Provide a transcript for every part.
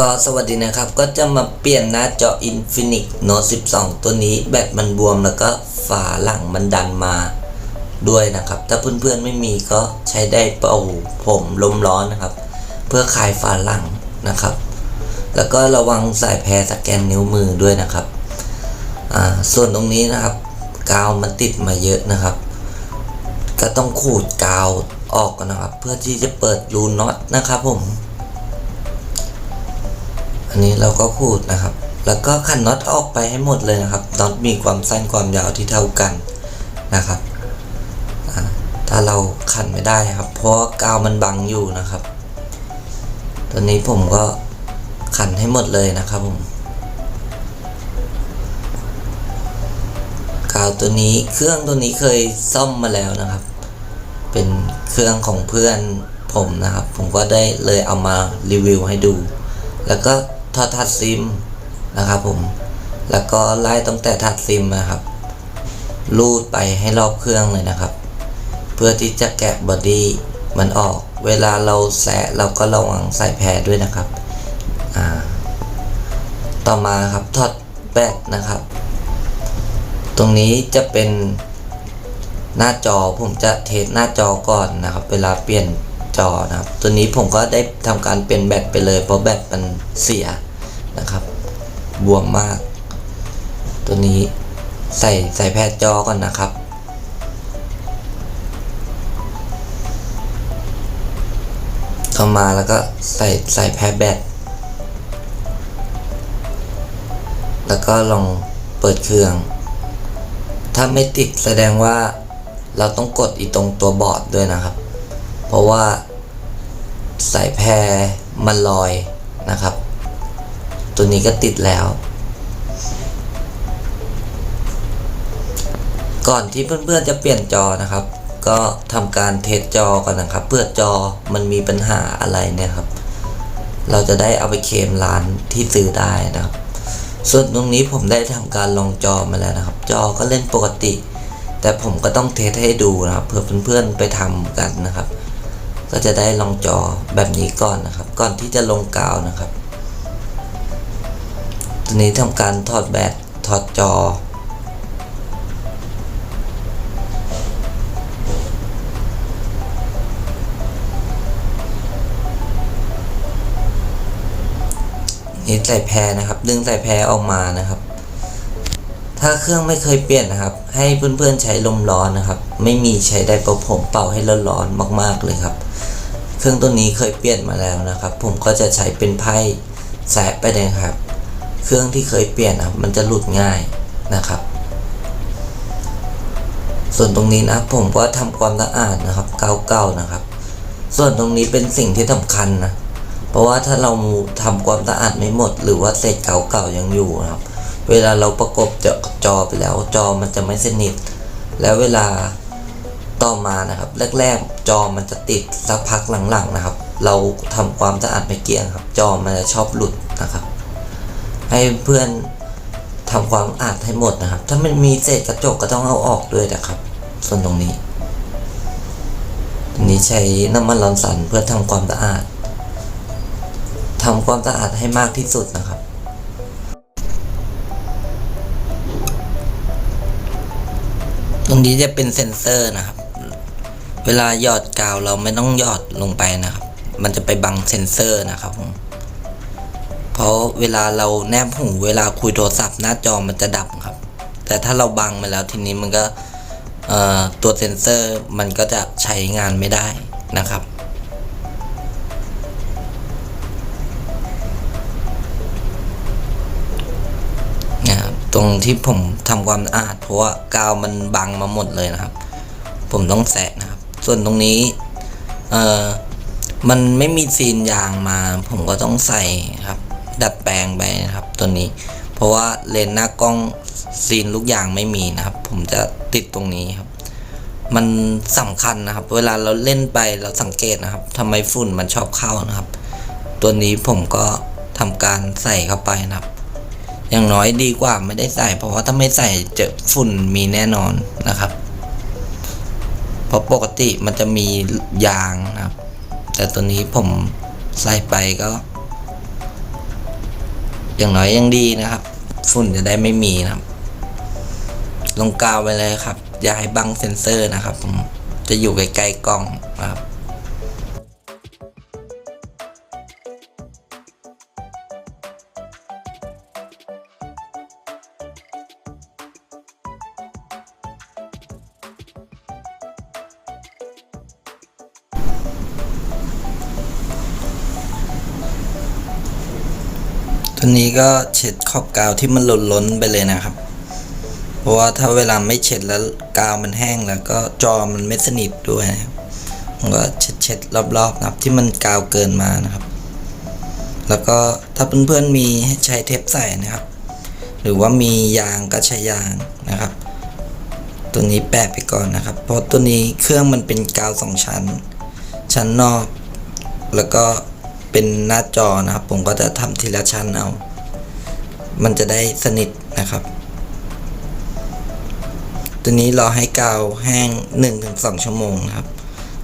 ก็สวัสดีนะครับก็จะมาเปลี่ยนหน้าจอ Infinix Note 12 ตัวนี้แบตมันบวมแล้วก็ฝาหลังมันดันมาด้วยนะครับ ถ้าเพื่อนๆไม่มีก็ใช้ได้เป่าผมลมร้อนนะครับ เพื่อคลายฝาหลังนะครับ แล้วก็ระวังสายแพรสแกนนิ้วมือด้วยนะครับส่วนตรงนี้นะครับ กาวมันติดมาเยอะนะครับ ก็ต้องขูดกาวออกกันนะครับ เพื่อที่จะเปิดรูน็อตนะครับผม อันนี้เราก็ขูดนะครับ แล้วก็ขันน็อตออกไปให้หมดเลยนะครับน็อตมีความสั้นความยาวที่เท่ากันนะครับ ถ้าเราขันไม่ได้ครับ เพราะกาวมันบังอยู่นะครับ ตอนนี้ผมก็ขันให้หมดเลยนะครับผมกาวตัวนี้เครื่องตัวนี้เคยซ่อมมาแล้วนะครับ เป็นเครื่องของเพื่อนผมนะครับ ผมก็ได้เลยเอามารีวิวให้ดู แล้วก็ ทอดทัดซิมนะครับผม แล้วก็ไล่ตั้งแต่ทัดซิมนะครับ ลูดไปให้รอบเครื่องเลยนะครับ เพื่อที่จะแกะบอดี้มันออก เวลาเราแสะเราก็ระวังใส่แพรด้วยนะครับ อ่า ต่อมาครับทอดแบตนะครับ ตรงนี้จะเป็นหน้าจอผมจะเทสหน้าจอก่อนนะครับ เวลาเปลี่ยนจอนะครับ ตัวนี้ผมก็ได้ทำการเปลี่ยนแบตไปเลยเพราะแบตมันเสีย นะครับ บวมมาก ตัวนี้ใส่ใส่แพทจอก่อนนะครับ เข้ามาแล้วก็ใส่ใส่แพรแบตแล้วก็ลองเปิดเครื่อง ถ้าไม่ติดแสดงว่าเราต้องกดอีตรงตัวบอร์ดด้วยนะครับ เพราะว่าสายแพรมันลอยนะครับ ตัวนี้ก็ติดแล้ว ก่อนที่เพื่อนๆจะเปลี่ยนจอนะครับ ก็ทำการเทสจอก่อนนะครับ เพื่อจอมันมีปัญหาอะไรเนี่ยครับ เราจะได้เอาไปเคมร้านที่ซื้อได้นะครับ ส่วนตรงนี้ผมได้ทำการลองจอมาแล้วนะครับ จอก็เล่นปกติ แต่ผมก็ต้องเทสให้ดูนะครับ เพื่อเพื่อนๆไปทำกันนะครับก็จะได้ลองจอแบบนี้ก่อนนะครับ ก่อนที่จะลงกาวนะครับ ตอนนี้ทำการถอดแบตถอดจอ นี่ใส่แพรนะครับ ดึงใส่แพรออกมานะครับ ถ้าเครื่องไม่เคยเปลี่ยนนะครับ ให้เพื่อนๆใช้ลมร้อนนะครับ ไม่มีใช้ไดร์เป่าผมเป่าให้ร้อนๆมาก ๆเลยครับ เครื่องตัวนี้เคยเปลี่ยนมาแล้วนะครับ ผมก็จะใช้เป็นไพ่แสะไปเลยครับ เครื่องที่เคยเปลี่ยนนะมันจะหลุดง่ายนะครับ ส่วนตรงนี้นะผมก็ทำความสะอาดนะครับเก่าๆนะครับ ส่วนตรงนี้เป็นสิ่งที่สำคัญนะเพราะว่าถ้าเราทำความสะอาดไม่หมด หรือว่าเศษเก่าๆยังอยู่นะครับ เวลาเราประกบจอจอไปแล้วจอมันจะไม่สนิท แล้วเวลาต่อมานะครับ แรกๆจอมันจะติดสักพักหลังๆนะครับ เราทำความสะอาดไม่เกลี้ยงครับ จอมันจะชอบหลุดนะครับ ให้เพื่อนทำความสะอาดให้หมดนะครับ ถ้ามันมีเศษกระจกก็ต้องเอาออกด้วยนะครับ ส่วนตรงนี้อันนี้ใช้น้ำมันร้อนสันเพื่อทำความสะอาดทำความสะอาดให้มากที่สุดนะครับตรงนี้จะเป็นเซ็นเซอร์นะครับ เวลาหยอดกาวเราไม่ต้องหยอดลงไปนะครับ มันจะไปบังเซ็นเซอร์นะครับผม เพราะเวลาเราแนบหูเวลาคุยโทรศัพท์หน้าจอมันจะดับครับ แต่ถ้าเราบังมาแล้วทีนี้มันก็ตัวเซ็นเซอร์มันก็จะใช้งานไม่ได้นะครับนะครับตรงที่ผมทำความสะอาดเพราะว่ากาวมันบังมาหมดเลยนะครับ ผมต้องแสะนะครับ ส่วนตรงนี้เออมันไม่มีซีนยางมา ผมก็ต้องใส่ครับ ดัดแปลงไปนะครับตัวนี้ เพราะว่าเลนส์หน้ากล้องซีนลูกยางไม่มีนะครับ ผมจะติดตรงนี้ครับ มันสำคัญนะครับ เวลาเราเล่นไปเราสังเกตนะครับทำไมฝุ่นมันชอบเข้านะครับ ตัวนี้ผมก็ทำการใส่เข้าไปนะครับ อย่างน้อยดีกว่าไม่ได้ใส่ เพราะว่าถ้าไม่ใส่เจอฝุ่นมีแน่นอนนะครับ เพราะปกติมันจะมียางนะครับ แต่ตัวนี้ผมใส่ไปก็ อย่างน้อยยังดีนะครับ ฝุ่นจะได้ไม่มีนะครับ ลงกาวไปเลยครับ อย่าให้บังเซนเซอร์นะครับ ผมจะอยู่ใกล้ๆกล้องนะครับ ตัวนี้ก็เช็ดขอบกาวที่มันหล่นล้นไปเลยนะครับ เพราะว่าถ้าเวลาไม่เช็ดแล้วกาวมันแห้งแล้วก็จอมันไม่สนิทด้วยนะครับผมก็เช็ดเช็ดรอบๆนะครับ ที่มันกาวเกินมานะครับ แล้วก็ถ้าเพื่อนๆมีให้ใช้เทปใส่นะครับ หรือว่ามียางก็ใช้ยางนะครับ ตัวนี้แปะไปก่อนนะครับ เพราะตัวนี้เครื่องมันเป็นกาวสองชั้น ชั้นนอก แล้วก็ เป็นหน้าจอนะครับ ผมก็จะทำทีละชั้นเอา มันจะได้สนิทนะครับ ตัวนี้รอให้กาวแห้ง 1-2 ชั่วโมงนะครับ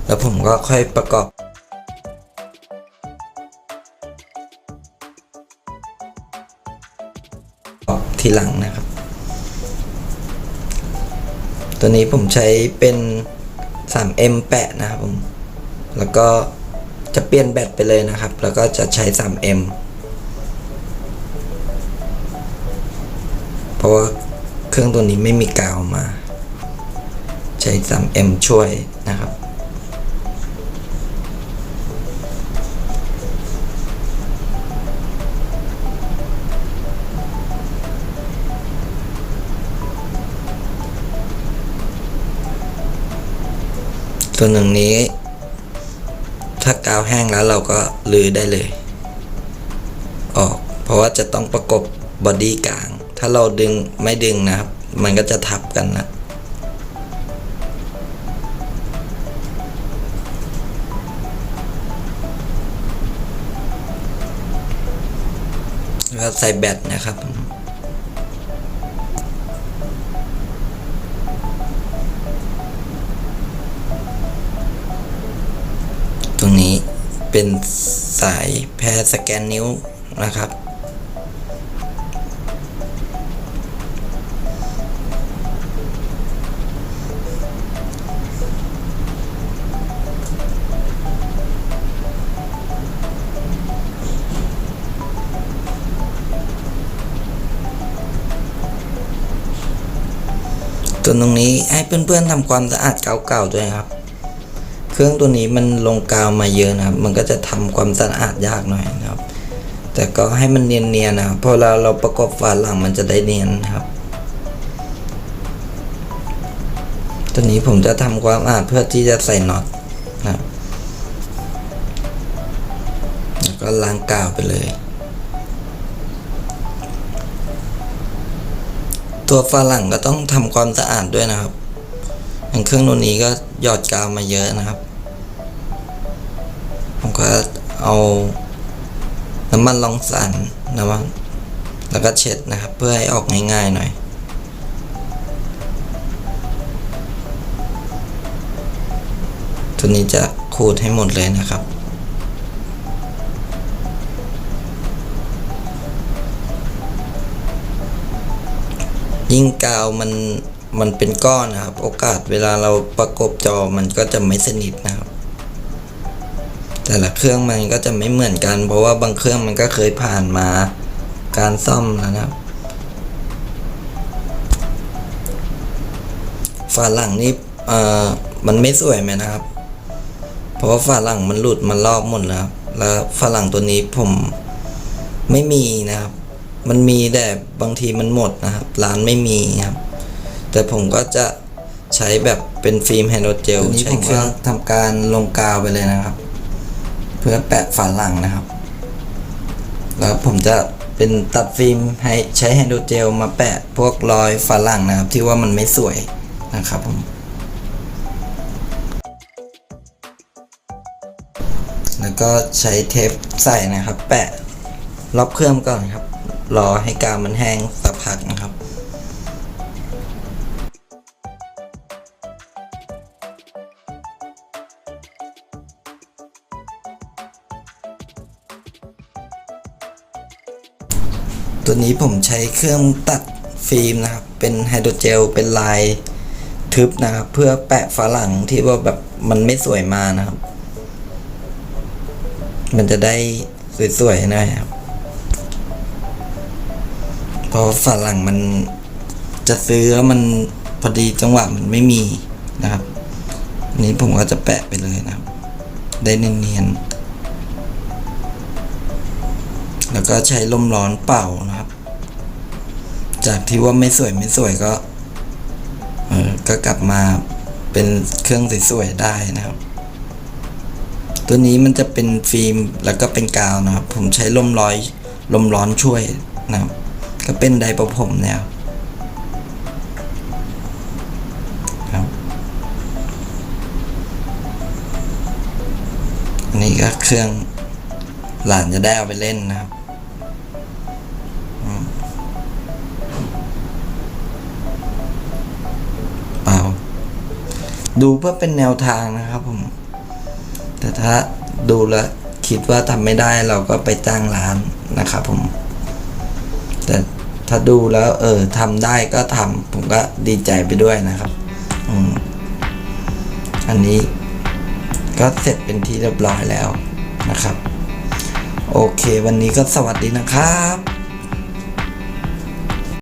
แล้วผมก็ค่อยประกอบทีหลังนะครับ ตัวนี้ผมใช้เป็น 3M แปะนะครับผม แล้วก็ จะเปลี่ยนแบตไปเลยนะครับ แล้วก็จะใช้ 3M เพราะว่าเครื่องตัวนี้ไม่มีกาวมา ใช้ 3M ช่วยนะครับส่วนหนึ่งนี้ ถ้ากาวแห้งแล้วเราก็ลือได้เลย ออก เพราะว่าจะต้องประกบบอดี้กลาง ถ้าเราดึงไม่ดึงนะครับ มันก็จะทับกันนะแล้วก็ใส่แบตนะครับ เป็นสายแพรสแกนนิ้วนะครับ ส่วนตรงนี้ให้เพื่อนๆทำความสะอาดเก่าๆด้วยครับ เครื่องตัวนี้มันลงกาวมาเยอะนะครับ มันก็จะทำความสะอาดยากหน่อยนะครับ แต่ก็ให้มันเนียนๆนะครับพอเราเราประกอบฝาหลังมันจะได้เนียนนะครับ ตัวนี้ผมจะทำความสะอาดเพื่อที่จะใส่น็อตนะครับแล้วก็ล้างกาวไปเลย ตัวฝาหลังก็ต้องทำความสะอาดด้วยนะครับ อย่างเครื่องตัวนี้ก็หยอดกาวมาเยอะนะครับ ผมก็เอาน้ำมันรองสันนะครับแล้วก็เช็ดนะครับ เพื่อให้ออกง่ายๆหน่อยตัวนี้จะขูดให้หมดเลยนะครับยิ่งกาวมัน มันเป็นก้อนนะครับ โอกาสเวลาเราประกบจอมันก็จะไม่สนิทนะครับ แต่ละเครื่องมันก็จะไม่เหมือนกัน เพราะว่าบางเครื่องมันก็เคยผ่านมาการซ่อมแล้วนะครับ ฝาหลังนี่เอ่อมันไม่สวยไหมนะครับ เพราะว่าฝาหลังมันหลุดมันรอบหมดแล้ว แล้วฝาหลังตัวนี้ผมไม่มีนะครับ มันมีแต่บางทีมันหมดนะครับ ร้านไม่มีครับ แต่ผมก็จะใช้แบบเป็นฟิล์มไฮโดรเจลใช้เครื่องทำการลงกาวไปเลยนะครับ เพื่อแปะฝาหลังนะครับ แล้วผมจะเป็นตัดฟิล์มให้ใช้ไฮโดรเจลมาแปะพวกรอยฝาหลังนะครับ ที่ว่ามันไม่สวยนะครับผมแล้วก็ใช้เทปใส่นะครับ แปะรอบเครื่องก่อนครับ รอให้กาวมันแห้งสักพักนะครับ ช้เครื่องตัดฟิล์มนะครับ เป็นไฮโดรเจล เป็นลายทึบนะครับ เพื่อแปะฝรั่งที่ว่าแบบมันไม่สวยมานะครับ มันจะได้สวยๆหน่อยครับเพราะฝรั่งมันจะซื้อแล้วมันพอดีจังหวะมันไม่มีนะครับนนี้ผมก็จะแปะไปเลยนะครับ ได้เนียนๆแล้วก็ใช้ลมร้อนเป่านะครับ จากที่ว่าไม่สวยไม่สวยก็ก็กลับมาเป็นเครื่องสวยๆได้นะครับ ตัวนี้มันจะเป็นฟิล์มแล้วก็เป็นกาวนะครับ ผมใช้ลมร้อยลมร้อนช่วยนะครับ ก็เป็นไดประผมเนี่ยครับอันนี้ก็เครื่องหลานจะได้เอาไปเล่นนะครับ ดูเพื่อเป็นแนวทางนะครับผม แต่ถ้าดูแล้วคิดว่าทำไม่ได้เราก็ไปจ้างร้านนะครับผม แต่ถ้าดูแล้วเออทำได้ก็ทำผมก็ดีใจไปด้วยนะครับอืมอันนี้ก็เสร็จเป็นที่เรียบร้อยแล้วนะครับ โอเค วันนี้ก็สวัสดีนะครับ